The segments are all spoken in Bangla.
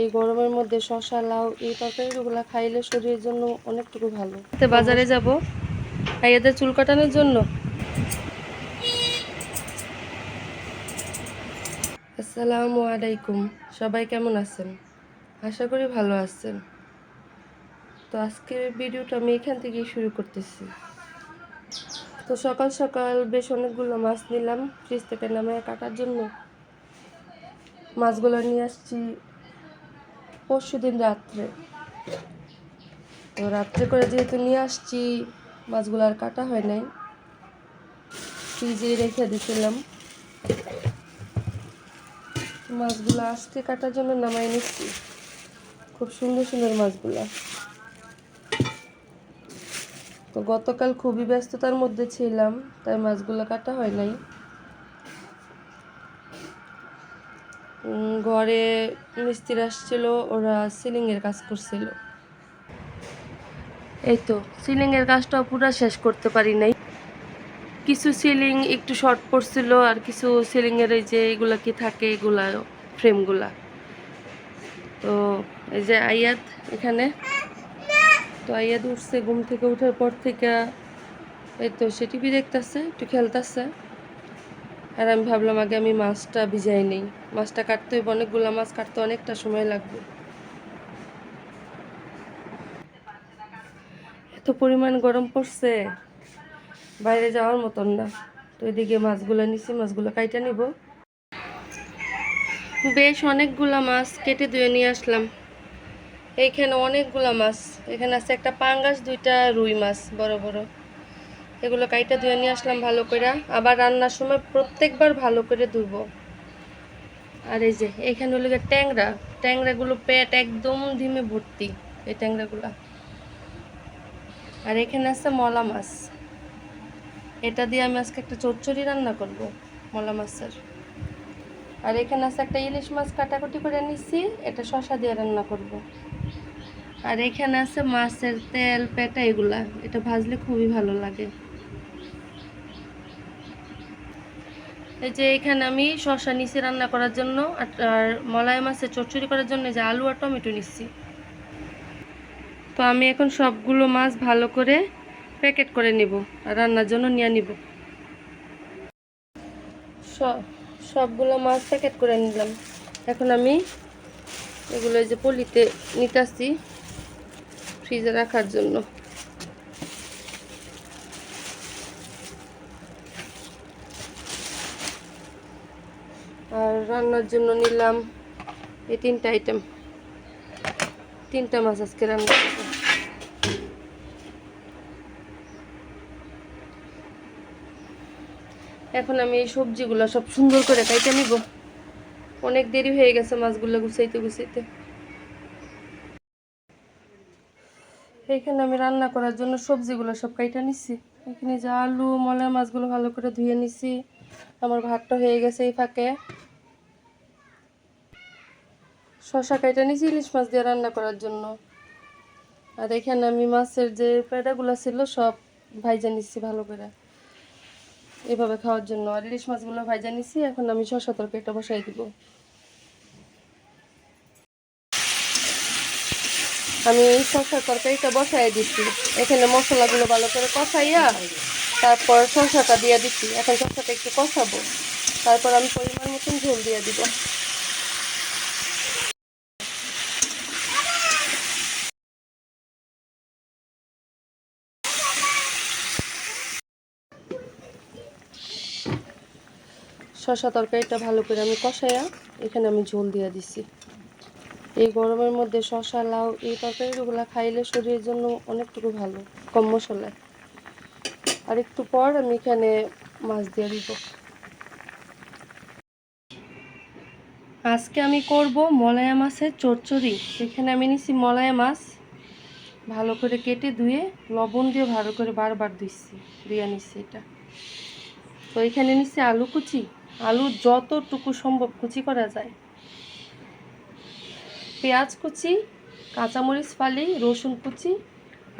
এই গরমের মধ্যে শশা লাউ এই তরকারিগুলো খাইলে শরীরের জন্য অনেকটুকু ভালো। বাজারে যাব। ভাইয়াদের চুল কাটানোর জন্য। আসসালামু আলাইকুম। সবাই কেমন আছেন? আশা করি ভালো আছেন। তো আজকের ভিডিওটা আমি এখান থেকেই শুরু করতেছি। তো সকাল সকাল বেশ অনেকগুলো মাছ নিলাম। ফ্রিজ থেকে নামে কাটার জন্য মাছগুলো নিয়ে আসছি। পরশু দিন রাত্রে। তো রাত্রে করে যেহেতু নিয়ে আসছি, মাছগুলো আর কাটা হয় নাই। ফ্রিজে রেখে দিয়েছিলাম মাছগুলো আজকে কাটার জন্য নামাই নিচ্ছি। খুব সুন্দর সুন্দর মাছগুলা। তো গতকাল খুবই ব্যস্ততার মধ্যে ছিলাম, তাই মাছগুলো কাটা হয় নাই। ঘরে মিস্ত্রি আসছিল, ওরা সিলিংয়ের কাজ করছিল। এই তো, সিলিংয়ের কাজটাও পুরো শেষ করতে পারি নাই। কিছু সিলিং একটু শর্ট পড়ছিল, আর কিছু সিলিংয়ের এই যে এগুলা কি থাকে, এগুলা ফ্রেমগুলা। তো এই যে আয়াত এখানে। তো আয়াত উঠছে ঘুম থেকে, উঠার পর থেকে এই তো সে টিভি দেখতেছে, একটু খেলতেছে। আর আমি ভাবলাম, আগে আমি মাছটা ভিজাই নেই। মাছটা কাটতে হইব। অনেকগুলো মাছ কাটতে অনেকটা সময় লাগবে। এত পরিমাণ গরম পড়ছে। বাইরে যাওয়ার মতন না। তো এদিকে মাছগুলো নিছি, মাছগুলো কাইটা নিব। বেশ অনেকগুলা মাছ কেটে ধুয়ে নিয়ে আসলাম। এইখানে অনেকগুলা মাছ। এখানে আছে একটা পাঙ্গাস, দুইটা রুই মাছ, বড় বড়। এগুলো কাইটা ধুয়ে নিয়ে আসলাম ভালো করে আবার রান্নার সময় প্রত্যেকবার ভালো করে ধুবো আর এই যে, এখানে হলো ট্যাংরা। ট্যাংরাগুলো পেট একদম ধিমে ভর্তি, এই ট্যাংরাগুলা। আর এখানে আছে মলা মাছ। এটা দিয়ে আমি আজকে একটা চচ্চড়ি রান্না করব, মলা মাছের। আর এখানে আছে একটা ইলিশ মাছ কাটাকুটি করে নিচ্ছি এটা শশা দিয়ে রান্না করব। আর এখানে আছে মাছের তেল, পেটা এগুলা। এটা ভাজলে খুবই ভালো লাগে। এই যে এখানে আমি শশা নিচ্ছি রান্না করার জন্য, আর- মলাই মাছের চচ্চড়ি করার জন্য যে আলু আর টমেটো নিচ্ছি তো আমি এখন সবগুলো মাছ ভালো করে প্যাকেট করে নিব আর রান্নার জন্য নিয়ে নিব। সবগুলো মাছ প্যাকেট করে নিলাম। এখন আমি এগুলো যে পলিতে নিতে আসছি ফ্রিজে রাখার জন্য আর রান্নার জন্য নিলাম এই তিনটা আইটেম তিনটা মাছ আজকে রান্না এখন আমি এই সবজিগুলো সব সুন্দর করে কাইটা নিব। অনেক দেরি হয়ে গেছে মাছগুলো গুছাইতে গুছাইতে। এইখানে আমি রান্না করার জন্য সবজিগুলো সব কাইটা নিচ্ছি এখানে যে আলু মলা মাছগুলো ভালো করে ধুয়ে নিছি। আমার ভাতটা হয়ে গেছে এই ফাঁকে। শশা কাইটা নিয়েছি, ইলিশ মাছ দিয়ে রান্না করার জন্য। আর এখানে আমি মাছের যে পেটাগুলো ছিল, সব ভাইজা নিচ্ছি ভালো করে। এভাবে খাওয়ার জন্য। আর ইলিশ মাছগুলো ভাইজা নিছি এখন আমি শশা তরকারিটা বসাই দিব। আমি এই শশা তরকারিটা বসাই দিচ্ছি। এখানে মশলাগুলো ভালো করে কষাইয়া, তারপর শসাটা দিয়ে দিচ্ছি। এখন শসাটা একটু কষাবো। তারপর আমি পরিমাণ মতন ঝোল দিয়ে দিব। শসা তরকারিটা ভালো করে আমি কষাইয়া এখানে আমি ঝোল দিয়ে দিছি। এই গরমের মধ্যে শসা, লাউ এই তরকারিগুলো খাইলে শরীরের জন্য অনেকটুকু ভালো, কম মশলায় আর একটু পর আমি এখানে মাছ দিয়ে দিব। আজকে আমি করব মলায়া মাছের চচ্চড়ি। এখানে আমি নিছি মলায়া মাছ। ভালো করে কেটে ধুয়ে লবণ দিয়ে ভালো করে বারবার ধুইছি ধুয়ে নিচ্ছি এটা। তো এখানে নিচ্ছি আলু কুচি। আলু যতটুকু সম্ভব কুচি করা যায়। পেঁয়াজ কুচি, কাঁচামরিচ ফালি, রসুন কুচি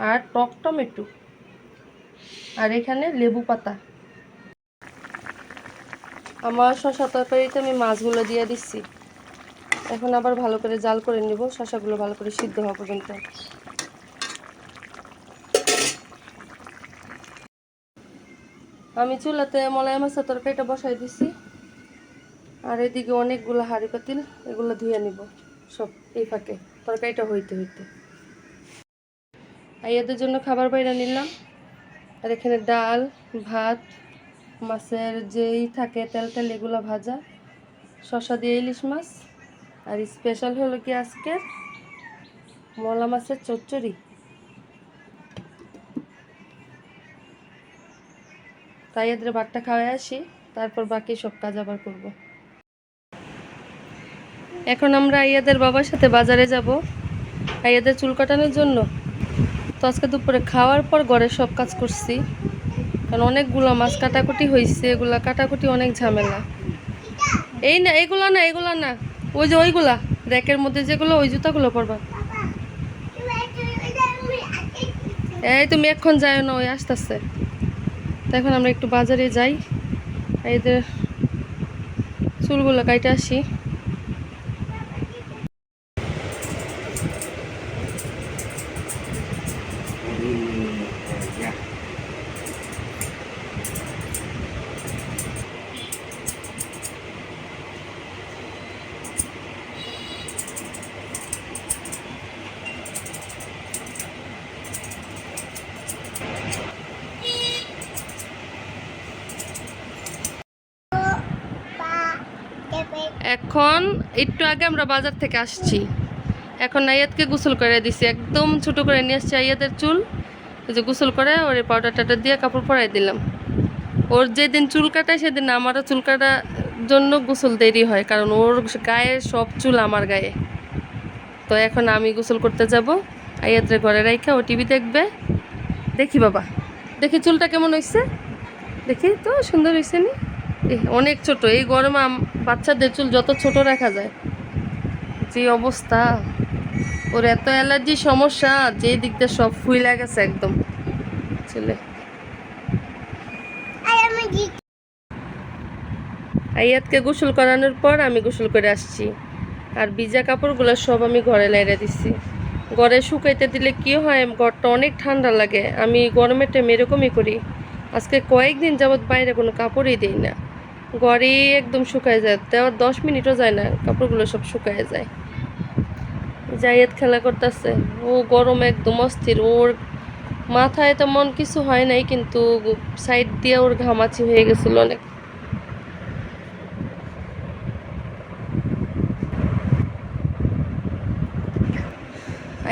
আর টক টমেটো। আর এখানে লেবু পাতা। আমার শসা তরকারিতে আমি মাছগুলো দিয়ে দিচ্ছি। এখন আবার ভালো করে জাল করে নিব। শশাগুলো ভালো করে সিদ্ধ হওয়া পর্যন্ত। আমি চুলাতে মলাই মাছের তরকারিটা বসাই দিছি আর এদিকে অনেকগুলো হাঁড়ি পাতিল, এগুলো ধুয়ে নিব, সব এই ফাঁকে। তরকারিটা হইতে হইতে। আর এদের জন্য খাবার বাইরে নিলাম। আর এখানে ডাল, ভাত, মাছের যেই থাকে তেল তেল এগুলো ভাজা। শসা দিয়ে ইলিশ মাছ। আর স্পেশাল হলো কি আজকে? মলা মাছের চচ্চড়ি। তাই এদের ভাতটা খাওয়াই আসি, তারপর বাকি সব কাজ আবার করব। এখন আমরা আইয়াদের বাবার সাথে বাজারে যাব, আইয়াদের চুল কাটানোর জন্য। তো আজকে দুপুরে খাওয়ার পর ঘরে সব কাজ করছি, কারণ অনেকগুলো মাছ কাটাকুটি হয়েছে এগুলা কাটাকুটি অনেক ঝামেলা। এই না, এগুলা না এগুলা না, ওই যে ওইগুলা, র্যাকের মধ্যে যেগুলো, ওই জুতাগুলো পরবা। এই তুমি এখন যাই না, ওই আস্তে আস্তে তো এখন আমরা একটু বাজারে যাই এদের চুলগুলো কাইটে আসি। এখন একটু আগে আমরা বাজার থেকে আসছি। এখন আয়াতকে গোসল করে দিছি। একদম ছোট করে নিয়ে আসছি আয়াতের চুল। যে গোসল করে ওর পাউডার টাউডার দিয়ে কাপড় পরাই দিলাম। ওর যেদিন চুল কাটায় সেদিন আমারও চুল কাটার জন্য গোসল দেরি হয়, কারণ ওর গায়ে সব চুল আমার গায়ে। তো এখন আমি গোসল করতে যাব। আয়াতের ঘরে রাইখা, ও টিভি দেখবে। দেখি বাবা। দেখি চুলটা কেমন হয়েছে দেখি তো, সুন্দর হয়েছে নি? অনেক ছোট। এই গরমে বাচ্চাদের চুল যত ছোট রাখা যায়। যে অবস্থা। ওর এত অ্যালার্জি সমস্যা যে দিক দিয়ে সব ফুইলা গেছে একদম। চলে আয়াতকে গোসল করানোর পর আমি গোসল করে আসছি। আর ভিজা কাপড়গুলো সব আমি ঘরে লাইরে দিচ্ছি ঘরে শুকাইতে দিলে কি হয়, ঘরটা অনেক ঠান্ডা লাগে। আমি গরমের টাইম এরকমই করি। আজকে কয়েকদিন যাবৎ বাইরে কোনো কাপড়ই দিই না। ঘরেই একদম শুকায় যায়। দেওয়ার দশ মিনিটও যায় না, কাপড়গুলো সব শুকায় যায়। জায়েদ খেলা করতেছে। ও গরম একদম অস্থির। ওর মাথায় তেমন কিছু হয় নাই, কিন্তু সাইড দিয়ে ওর ঘামাচি হয়ে গেছিল অনেক।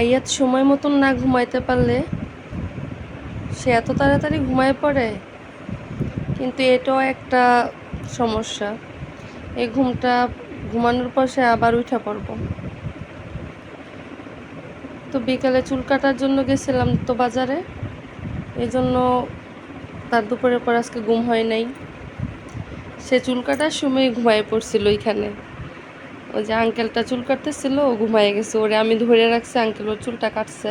আইয়াত সময় মতন না ঘুমাইতে পারলে সে এত তাড়াতাড়ি ঘুমায় পড়ে? কিন্তু এটাও একটা সমস্যা। এই ঘুমটা ঘুমানোর পর সে আবার উঠে পড়ব। তো বিকালে চুল কাটার জন্য গেছিলাম তো বাজারে। এই জন্য তার দুপুরের পর আজকে ঘুম হয় নাই। সে চুল কাটার সময় ঘুমায় পড়ছিল ওইখানে। ওই যে আঙ্কেলটা চুল কাটতেছিল, ও ঘুমায় গেছে। ওরে আমি ধরে রাখছি আঙ্কেল ওর চুলটা কাটছে।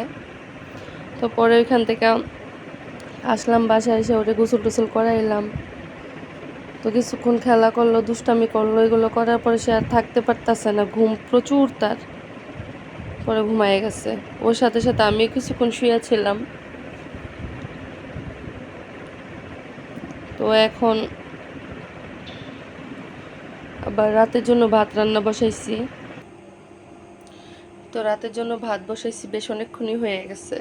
তো পরে ওইখান থেকে আসলাম, বাসায় এসে ওরে গোসল টোসল করাইলাম। তো কিছুক্ষণ খেলা করল, দুষ্টামি করল এগুলো করার পরে সে আর থাকতে পারতেছে না। ঘুম প্রচুর তার। পরে ঘুমায় গেছে। ওর সাথে সাথে আমি কিছুক্ষণ শুয়েছিলাম তো এখন আবার রাতের জন্য ভাত রান্না বসাইছি। তো রাতের জন্য ভাত বসাইছি বেশ অনেকক্ষণই হয়ে গেছে।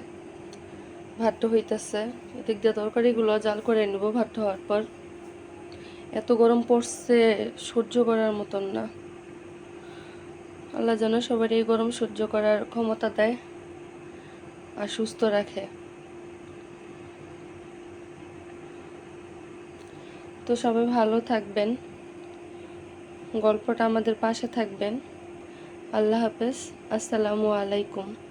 ভাতটা হইতেছে। এদিক দিয়ে তরকারিগুলো জাল করে নেব ভাতটা হওয়ার পর। এত গরম পড়ছে, সহ্য করার মতন না। আল্লাহ যেন সবার এই গরম সহ্য করার ক্ষমতা দেয় আর সুস্থ রাখে। তো সবাই ভালো থাকবেন। গল্পটা আমাদের পাশে থাকবেন। আল্লাহ হাফেজ। আসসালামু আলাইকুম।